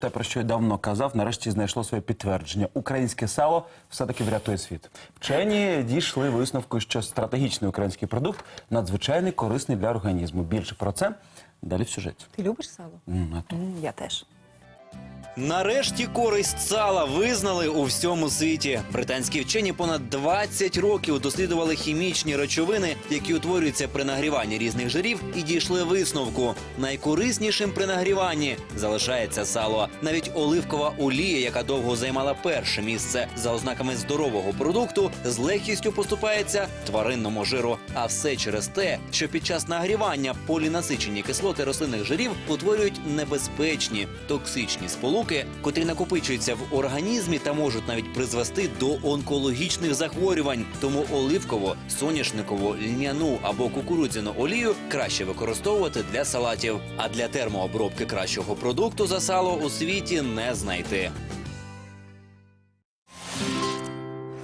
Те, про що я давно казав, нарешті знайшло своє підтвердження. Українське сало все-таки врятує світ. Вчені дійшли висновку, що стратегічний український продукт надзвичайно корисний для організму. Більше про це далі в сюжеті. Ти любиш сало? М, а то. М, Я теж. Нарешті користь сала визнали у всьому світі. Британські вчені понад 20 років дослідували хімічні речовини, які утворюються при нагріванні різних жирів, і дійшли висновку. Найкориснішим при нагріванні залишається сало. Навіть оливкова олія, яка довго займала перше місце за ознаками здорового продукту, з легкістю поступається тваринному жиру. А все через те, що під час нагрівання полінасичені кислоти рослинних жирів утворюють небезпечні токсичні сполуки, котрі накопичуються в організмі та можуть навіть призвести до онкологічних захворювань. Тому оливкову, соняшникову, льняну або кукурудзяну олію краще використовувати для салатів. А для термообробки кращого продукту за сало у світі не знайти.